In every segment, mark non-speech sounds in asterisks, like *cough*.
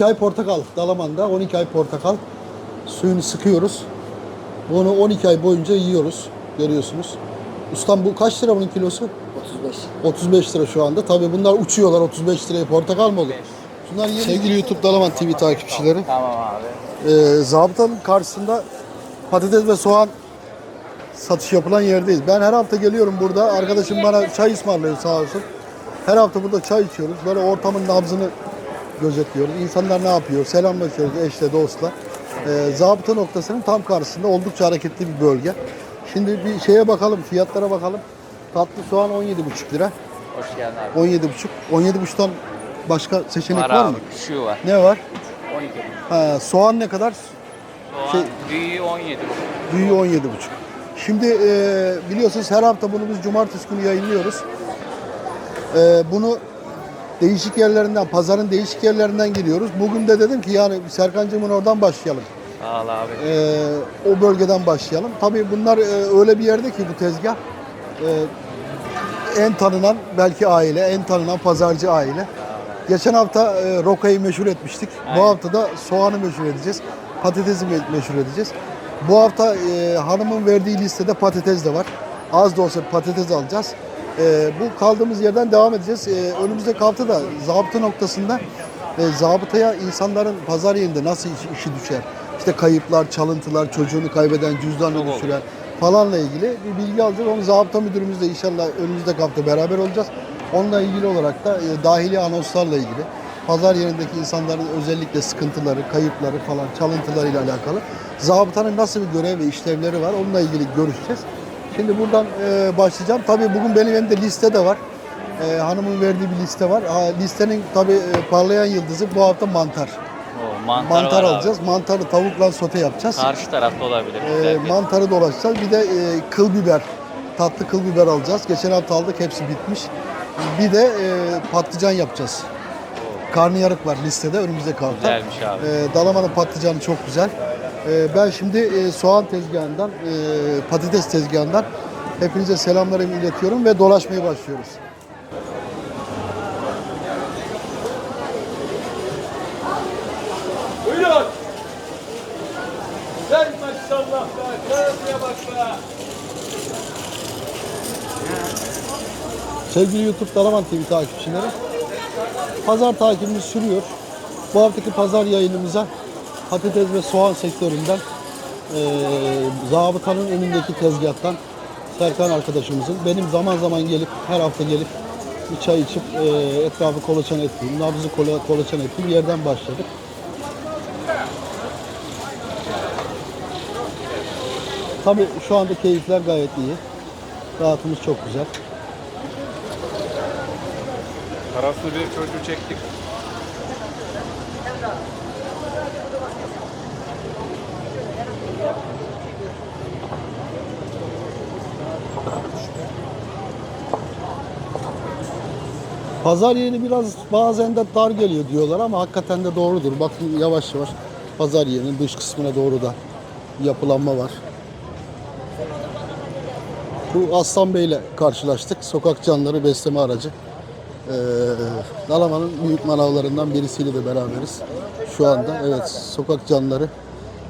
12 ay portakal Dalaman'da 12 ay portakal suyunu sıkıyoruz. Bunu 12 ay boyunca yiyoruz. Görüyorsunuz. Ustam bu kaç lira bunun kilosu? 35. 35 lira şu anda. Tabii bunlar uçuyorlar 35 liraya portakal mı olur? Şunlar yeni. Sevgili YouTube Dalaman TV takipçileri. Tamam abi. Ee, zabıtanın karşısında patates ve soğan satış yapılan yerdeyiz. Ben her hafta geliyorum burada. Arkadaşım bana çay ısmarlıyor sağ olsun. Her hafta burada çay içiyoruz. Böyle ortamın nabzını gözetliyoruz. İnsanlar ne yapıyor? Selamlaşıyoruz eşle, dostla. Ee, zabıta noktasının tam karşısında oldukça hareketli bir bölge. Şimdi bir şeye bakalım, fiyatlara bakalım. Tatlı soğan 17,5 lira. Hoş geldin abi. 17,5. 17,5'tan başka seçenek var, Var mı? abi. Şu var. Ne var? 12. Ha, soğan ne kadar? Soğan Şey- büyüğü 17. Büyüğü 17,5. Şimdi e, biliyorsunuz her hafta bunu biz cumartesi günü yayınlıyoruz. E, bunu değişik yerlerinden, pazarın değişik yerlerinden giriyoruz. Bugün de dedim ki yani Serkancığımın oradan başlayalım. Sağ ol abi. E, o bölgeden başlayalım. Tabii bunlar e, öyle bir yerde ki bu tezgah e, en tanınan belki aile, en tanınan pazarcı aile. Geçen hafta e, rokayı meşhur etmiştik. Bu Aynen. hafta da soğanı meşhur edeceğiz. Patatesi me- meşhur edeceğiz. Bu hafta e, hanımın verdiği listede patates de var. Az da olsa patates alacağız. E, bu kaldığımız yerden devam edeceğiz. E, önümüzdeki hafta da zabıta noktasında e, zabıtaya insanların pazar yerinde nasıl işi, işi düşer? İşte kayıplar, çalıntılar, çocuğunu kaybeden, cüzdanını düşüren falanla ilgili bir bilgi alacağız. Onu zabıta müdürümüzle inşallah önümüzdeki hafta beraber olacağız. Onunla ilgili olarak da e, dahili anonslarla ilgili pazar yerindeki insanların özellikle sıkıntıları, kayıpları falan çalıntılarıyla alakalı zabıtanın nasıl bir görev ve işlevleri var onunla ilgili görüşeceğiz. Şimdi buradan e, başlayacağım. Tabii bugün benim elimde liste de var. E, hanımın verdiği bir liste var. Ha, listenin tabii e, parlayan yıldızı bu hafta mantar. O mantar, Mantar alacağız. Mantarı tavukla sote yapacağız. Abi. Karşı tarafta olabilir. E, mantarı dolaşacağız. Bir de e, kıl biber, tatlı kıl biber alacağız. Geçen hafta aldık, hepsi bitmiş. Bir de e, patlıcan yapacağız. Karnıyarık var listede önümüzdeki hafta. Güzelmiş abi. E, Dalaman'ın patlıcanı çok güzel. E, ben şimdi e, soğan tezgahından, e, patates tezgahından hepinize selamlarımı iletiyorum ve dolaşmaya başlıyoruz. Buyurun. Sen maşallah be. Karabıya bak be. Sevgili YouTube Dalaman TV takipçileri, pazar takibimiz sürüyor. Bu haftaki pazar yayınımıza patates ve soğan sektöründen eee zabıtanın önündeki tezgahtan Serkan arkadaşımızın benim zaman zaman gelip her hafta gelip bir çay içip eee, etrafı kolaçan ettiğim, nabzı kola, kolaçan ettiğim yerden başladık. Tabii şu anda keyifler gayet iyi. Rahatımız çok güzel. Bir çocuğu çektik. Pazar yeri biraz bazen de dar geliyor diyorlar ama hakikaten de doğrudur. Bakın yavaş yavaş pazar yerinin dış kısmına doğru da yapılanma var. Bu Aslan Bey ile karşılaştık. Sokak canları besleme aracı. Ee, Dalaman'ın büyük manavlarından birisiyle de beraberiz. Şu anda evet sokak canları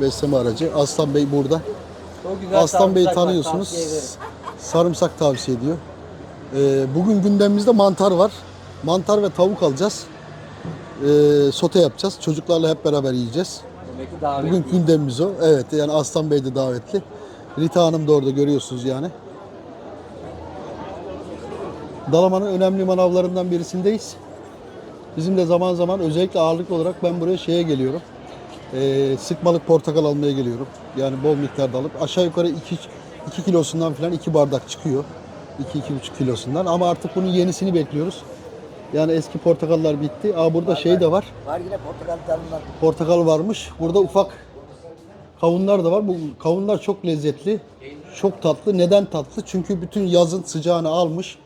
besleme aracı. Aslan Bey burada. Aslan Bey'i tanıyorsunuz. Sarımsak tavsiye ediyor. Ee, bugün gündemimizde mantar var. Mantar ve tavuk alacağız. Ee, sote yapacağız. Çocuklarla hep beraber yiyeceğiz. Bugün gündemimiz o. Evet yani Aslan Bey de davetli. Rita Hanım da orada görüyorsunuz yani. Dalaman'ın önemli manavlarından birisindeyiz. Bizim de zaman zaman özellikle ağırlıklı olarak ben buraya şeye geliyorum. Ee, sıkmalık portakal almaya geliyorum. Yani bol miktarda alıp aşağı yukarı 2 2 kilosundan falan 2 bardak çıkıyor. 2-2,5 kilosundan ama artık bunun yenisini bekliyoruz. Yani eski portakallar bitti. Aa burada şey de var. Var yine portakal dalından. Portakal varmış. Burada ufak kavunlar da var. Bu kavunlar çok lezzetli. Çok tatlı. Neden tatlı? Çünkü bütün yazın sıcağını almış.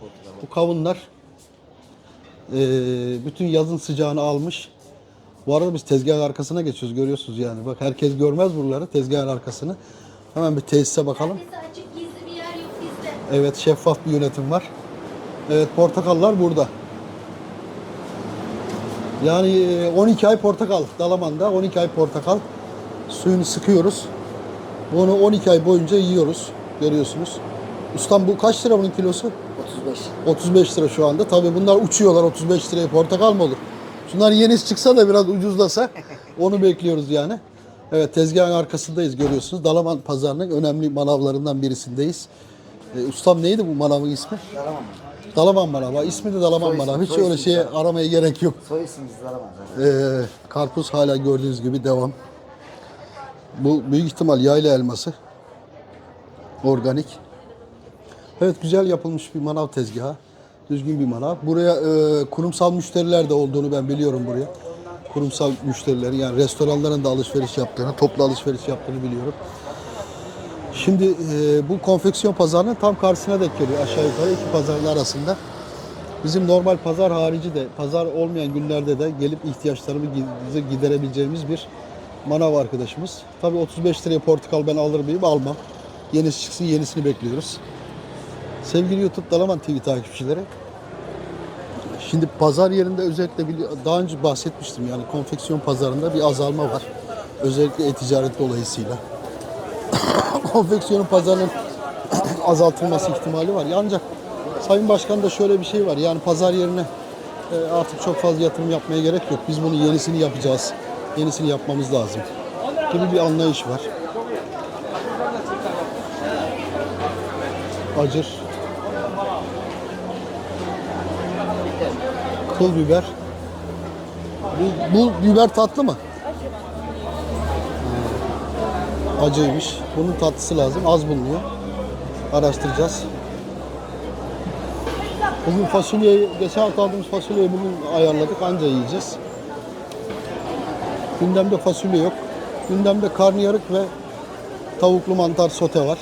Bu kavunlar eee, bütün yazın sıcağını almış. Bu arada biz tezgahın arkasına geçiyoruz. Görüyorsunuz yani. Bak herkes görmez buraları. Tezgahın arkasını. Hemen bir tesise bakalım. Açık gizli bir yer yok bizde. Evet şeffaf bir yönetim var. Evet portakallar burada. Yani e, 12 ay portakal Dalaman'da 12 ay portakal suyunu sıkıyoruz. Bunu 12 ay boyunca yiyoruz. Görüyorsunuz. Ustam bu kaç lira bunun kilosu? 35. 35 lira şu anda. Tabii bunlar uçuyorlar 35 liraya portakal mı olur? Şunlar yenisi çıksa da biraz ucuzlasa *laughs* onu bekliyoruz yani. Evet tezgahın arkasındayız görüyorsunuz. Dalaman pazarının önemli manavlarından birisindeyiz. E, ustam neydi bu manavın ismi? Yaramam. Dalaman manavı. İsmi de Dalaman Soy isim. Hiç soy öyle isim zaten. aramaya gerek yok. Soy ismimiz zaten. Ee, karpuz hala gördüğünüz gibi devam. Bu büyük ihtimal yayla elması. Organik. Evet güzel yapılmış bir manav tezgahı. Düzgün bir manav. Buraya e, kurumsal müşteriler de olduğunu ben biliyorum buraya. Kurumsal müşterilerin yani restoranların da alışveriş yaptığını, toplu alışveriş yaptığını biliyorum. Şimdi e, bu konfeksiyon pazarının tam karşısına denk geliyor aşağı yukarı iki pazarın arasında. Bizim normal pazar harici de, pazar olmayan günlerde de gelip ihtiyaçlarımızı giderebileceğimiz bir manav arkadaşımız. Tabii 35 liraya portakal ben alır mıyım? Almam. Yenisi çıksın, yenisini bekliyoruz. Sevgili YouTube Dalaman TV takipçileri, şimdi pazar yerinde özellikle daha önce bahsetmiştim yani konfeksiyon pazarında bir azalma var. Özellikle e-ticaret dolayısıyla. *coughs* konfeksiyonun pazarının *coughs* azaltılması ihtimali var. Ancak Sayın Başkan da şöyle bir şey var. Yani pazar yerine e, artık çok fazla yatırım yapmaya gerek yok. Biz bunu yenisini yapacağız. Yenisini yapmamız lazım. Gibi bir anlayış var. Acır. Kıl biber. Bu, bu biber tatlı mı? Acıymış. Bunun tatlısı lazım. Az bulunuyor. Araştıracağız. Bugün fasulyeyi, geçen hafta aldığımız fasulyeyi bugün ayarladık. Anca yiyeceğiz. Gündemde fasulye yok. Gündemde karnıyarık ve tavuklu mantar sote var.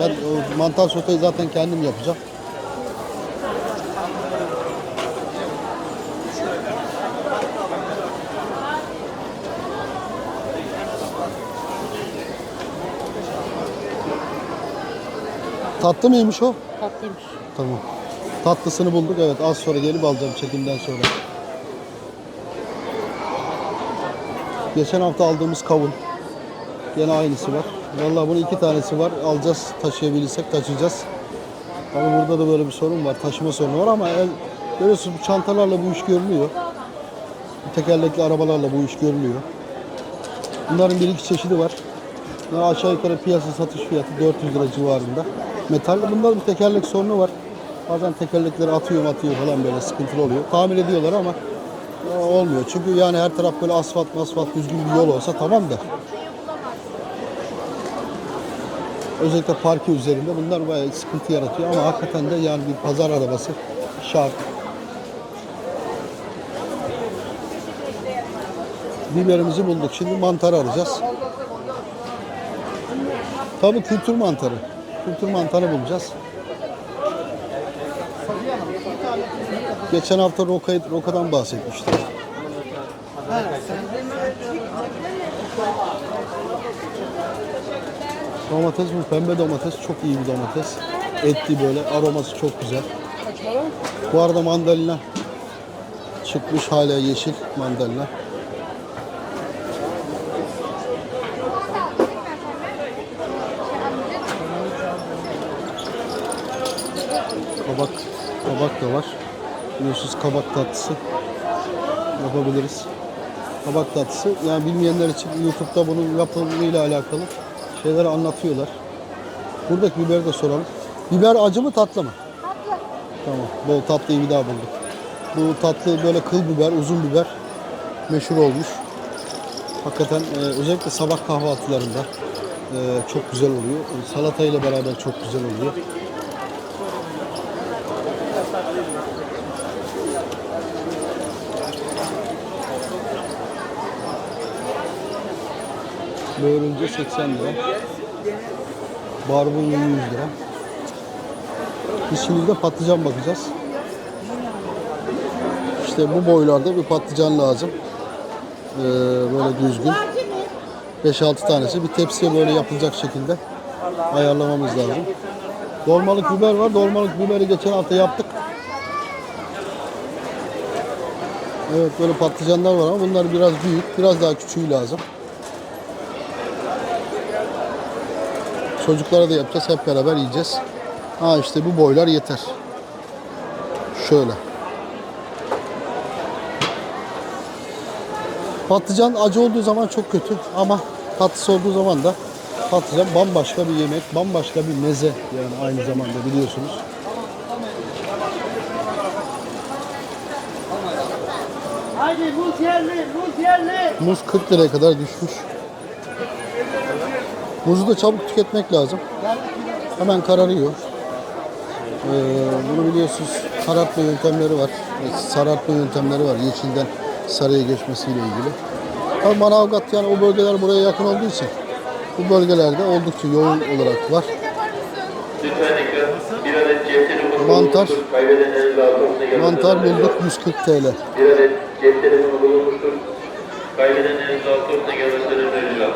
Ben mantar soteyi zaten kendim yapacağım. Tatlı mıymış o? Tatlıymış. Tamam. Tatlısını bulduk evet. Az sonra gelip alacağım çekimden sonra. Geçen hafta aldığımız kavun. Yine aynısı var. Vallahi bunun iki tanesi var. Alacağız taşıyabilirsek taşıyacağız. Ama burada da böyle bir sorun var. Taşıma sorunu var ama el, görüyorsunuz bu çantalarla bu iş görülüyor. Bu tekerlekli arabalarla bu iş görülüyor. Bunların bir iki çeşidi var. Ve aşağı yukarı piyasa satış fiyatı 400 lira civarında. Metal. Bunda bir tekerlek sorunu var. Bazen tekerlekleri atıyor atıyor falan böyle sıkıntılı oluyor. Tamir ediyorlar ama olmuyor. Çünkü yani her taraf böyle asfalt asfalt düzgün bir yol olsa tamam da. Özellikle parke üzerinde bunlar bayağı sıkıntı yaratıyor ama hakikaten de yani bir pazar arabası şart. Biberimizi bulduk. Şimdi mantar arayacağız. Tabii kültür mantarı. Kültür mantarı bulacağız. Geçen hafta roka, rokadan bahsetmiştik. Domates bu pembe domates çok iyi bir domates. Etli böyle aroması çok güzel. Bu arada mandalina çıkmış hala yeşil mandalina. Kabak, kabak da var. Biliyorsunuz kabak tatlısı yapabiliriz. Kabak tatlısı. Yani bilmeyenler için YouTube'da bunun yapımıyla alakalı şeyler anlatıyorlar. Buradaki biberi de soralım. Biber acı mı tatlı mı? Tatlı. Tamam. Bol tatlıyı bir daha bulduk. Bu tatlı böyle kıl biber, uzun biber meşhur olmuş. Hakikaten e, özellikle sabah kahvaltılarında e, çok güzel oluyor. Salata ile beraber çok güzel oluyor. Böğürünce 80 lira. Barbunya 100 lira. Biz şimdi de patlıcan bakacağız. İşte bu boylarda bir patlıcan lazım. Ee, böyle düzgün. 5-6 tanesi bir tepsiye böyle yapılacak şekilde ayarlamamız lazım. Dolmalık biber var. Dolmalık biberi geçen hafta yaptık. Evet böyle patlıcanlar var ama bunlar biraz büyük. Biraz daha küçüğü lazım. Çocuklara da yapacağız. Hep beraber yiyeceğiz. Ha işte bu boylar yeter. Şöyle. Patlıcan acı olduğu zaman çok kötü ama tatlısı olduğu zaman da patlıcan bambaşka bir yemek, bambaşka bir meze yani aynı zamanda biliyorsunuz. Haydi muz yerli, muz yerli. Muz 40 liraya kadar düşmüş. Muzu da çabuk tüketmek lazım. Hemen kararıyor. Ee, bunu biliyorsunuz karartma yöntemleri var. Sarartma yöntemleri var. Yeşilden sarıya geçmesiyle ilgili. Ama Manavgat yani o bölgeler buraya yakın olduğu için bu bölgelerde oldukça yoğun olarak var. Mantar. Mantar bulduk 140 TL. Bir adet cep telefonu bulunmuştur. Kaybedenlerin dağıtılmasına gelmesini öneriyorum.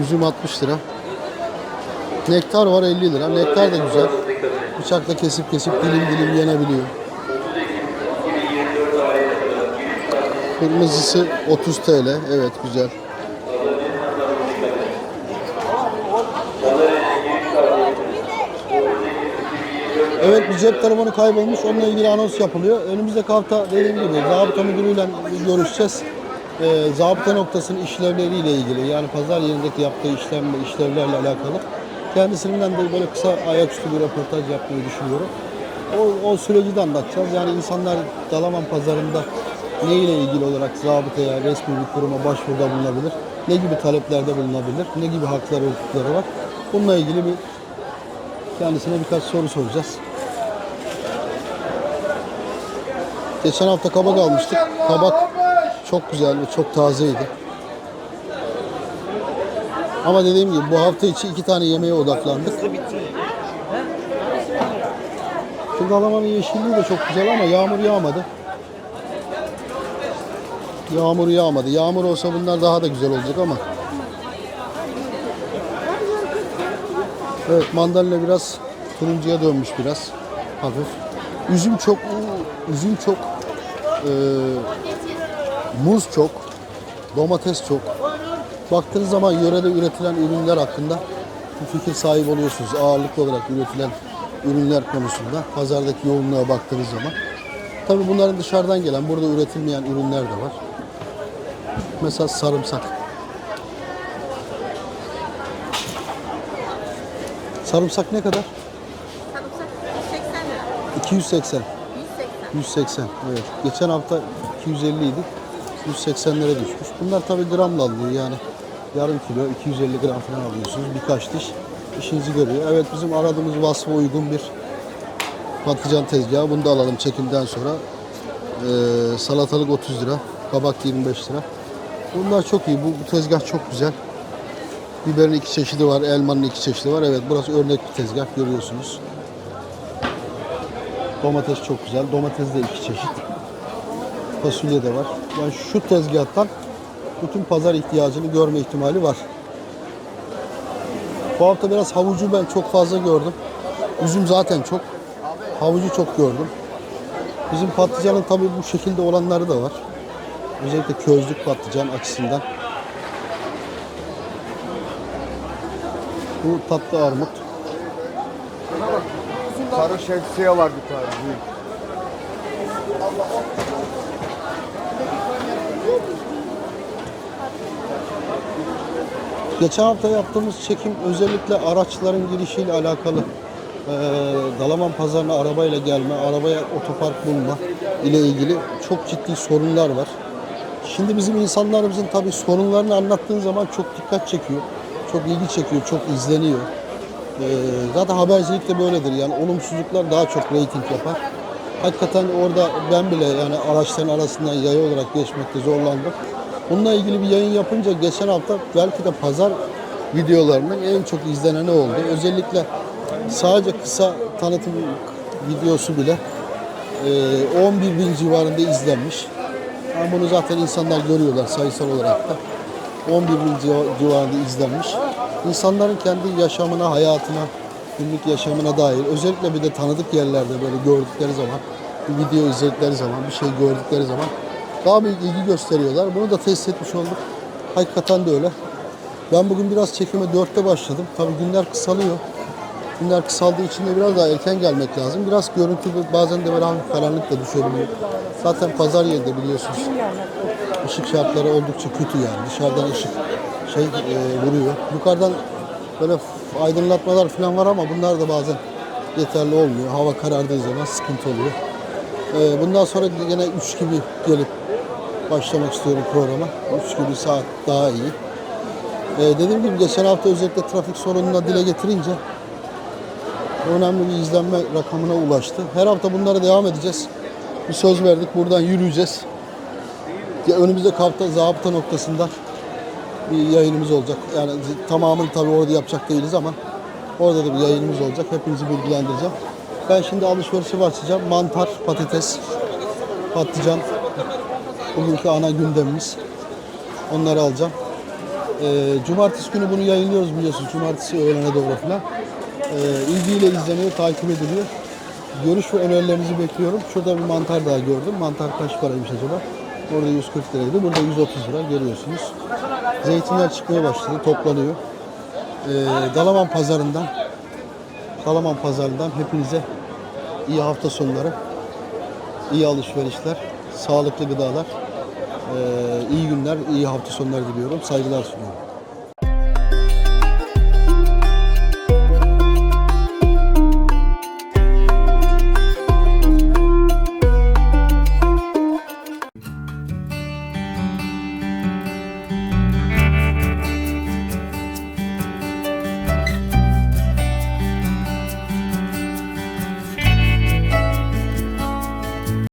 Üzüm 60 lira. Nektar var 50 lira. Nektar da güzel. Bıçakla kesip kesip dilim dilim yenebiliyor. Kırmızısı 30 TL. Evet güzel. Evet bir cep telefonu kaybolmuş. Onunla ilgili anons yapılıyor. Önümüzdeki hafta dediğim gibi zabıta müdürüyle görüşeceğiz. Ee, zabıta noktasının işlevleriyle ilgili yani pazar yerindeki yaptığı işlem işlevlerle alakalı. Kendisinden de böyle kısa ayaküstü bir röportaj yapmayı düşünüyorum. O, o süreci de anlatacağız. Yani insanlar Dalaman pazarında ne ile ilgili olarak zabıtaya, resmi bir kuruma başvuruda bulunabilir? Ne gibi taleplerde bulunabilir? Ne gibi hakları, hukukları var? Bununla ilgili bir kendisine birkaç soru soracağız. Geçen hafta kabak almıştık. Kabak çok güzel ve çok tazeydi. Ama dediğim gibi bu hafta içi iki tane yemeğe odaklandık. Şu Dalaman'ın yeşilliği de çok güzel ama yağmur yağmadı. Yağmur yağmadı. Yağmur olsa bunlar daha da güzel olacak ama. Evet mandalina biraz turuncuya dönmüş biraz. Hafif. Üzüm çok. Üzüm çok. Ee, muz çok. Domates çok. Baktığınız zaman yörede üretilen ürünler hakkında bir fikir sahibi oluyorsunuz. Ağırlıklı olarak üretilen ürünler konusunda pazardaki yoğunluğa baktığınız zaman. Tabii bunların dışarıdan gelen, burada üretilmeyen ürünler de var. Mesela sarımsak. Sarımsak ne kadar? Sarımsak 180 lira. 280. 180. 180. Evet. Geçen hafta 250 idi. 180'lere düşmüş. Bunlar tabii gramla alınıyor yani. Yarım kilo 250 gram falan alıyorsunuz. Birkaç diş işinizi görüyor. Evet bizim aradığımız vasfa uygun bir patlıcan tezgahı. Bunu da alalım çekimden sonra. Ee, salatalık 30 lira. Kabak 25 lira. Bunlar çok iyi. Bu, bu tezgah çok güzel. Biberin iki çeşidi var. Elmanın iki çeşidi var. Evet burası örnek bir tezgah görüyorsunuz. Domates çok güzel. Domates de iki çeşit. Fasulye de var. Yani şu tezgahtan bütün pazar ihtiyacını görme ihtimali var. Bu hafta biraz havucu ben çok fazla gördüm. Üzüm zaten çok. Havucu çok gördüm. Bizim patlıcanın tabii bu şekilde olanları da var. Özellikle közlük patlıcan açısından. Bu tatlı armut. Sarı şemsiye var bir tane büyük. Geçen hafta yaptığımız çekim özellikle araçların girişiyle alakalı. Ee, Dalaman pazarına arabayla gelme, arabaya otopark bulma ile ilgili çok ciddi sorunlar var. Şimdi bizim insanlarımızın tabii sorunlarını anlattığın zaman çok dikkat çekiyor. Çok ilgi çekiyor, çok izleniyor. Ee, zaten habercilik de böyledir. Yani olumsuzluklar daha çok reyting yapar. Hakikaten orada ben bile yani araçların arasından yaya olarak geçmekte zorlandım. Bununla ilgili bir yayın yapınca geçen hafta belki de pazar videolarının en çok izleneni oldu. Özellikle sadece kısa tanıtım videosu bile e, 11 bin civarında izlenmiş. Yani bunu zaten insanlar görüyorlar sayısal olarak da. 11 bin civa- civarında izlenmiş. İnsanların kendi yaşamına, hayatına günlük yaşamına dair özellikle bir de tanıdık yerlerde böyle gördükleri zaman bir video izledikleri zaman bir şey gördükleri zaman daha büyük ilgi gösteriyorlar. Bunu da test etmiş olduk. Hakikaten de öyle. Ben bugün biraz çekime 4'te başladım. Tabii günler kısalıyor. Günler kısaldığı için de biraz daha erken gelmek lazım. Biraz görüntü bazen de böyle karanlık da düşebiliyor. Zaten pazar yerinde biliyorsunuz. Işık şartları oldukça kötü yani. Dışarıdan ışık şey e, vuruyor. Yukarıdan böyle aydınlatmalar falan var ama bunlar da bazen yeterli olmuyor. Hava karardığı zaman sıkıntı oluyor. E, bundan sonra yine 3 gibi gelip başlamak istiyorum programa. 3 gibi saat daha iyi. E, dediğim gibi geçen hafta özellikle trafik sorununa dile getirince önemli bir izlenme rakamına ulaştı. Her hafta bunlara devam edeceğiz. Bir söz verdik. Buradan yürüyeceğiz. Ya önümüzdeki hafta zabıta noktasında bir yayınımız olacak. Yani tamamını tabii orada yapacak değiliz ama orada da bir yayınımız olacak. Hepinizi bilgilendireceğim. Ben şimdi alışverişe başlayacağım. Mantar, patates, patlıcan. Bugünkü ana gündemimiz. Onları alacağım. Ee, cumartesi günü bunu yayınlıyoruz biliyorsunuz. Cumartesi öğlene doğru falan. Ee, ilgiyle izleniyor, takip ediliyor. Görüş ve önerilerinizi bekliyorum. Şurada bir mantar daha gördüm. Mantar kaç paraymış acaba? Orada 140 liraydı. Burada 130 lira görüyorsunuz. Zeytinler çıkmaya başladı. Toplanıyor. Ee, Dalaman pazarından Dalaman pazarından hepinize iyi hafta sonları. iyi alışverişler. Sağlıklı gıdalar. Ee, iyi günler, iyi hafta sonları diliyorum. Saygılar sunuyorum.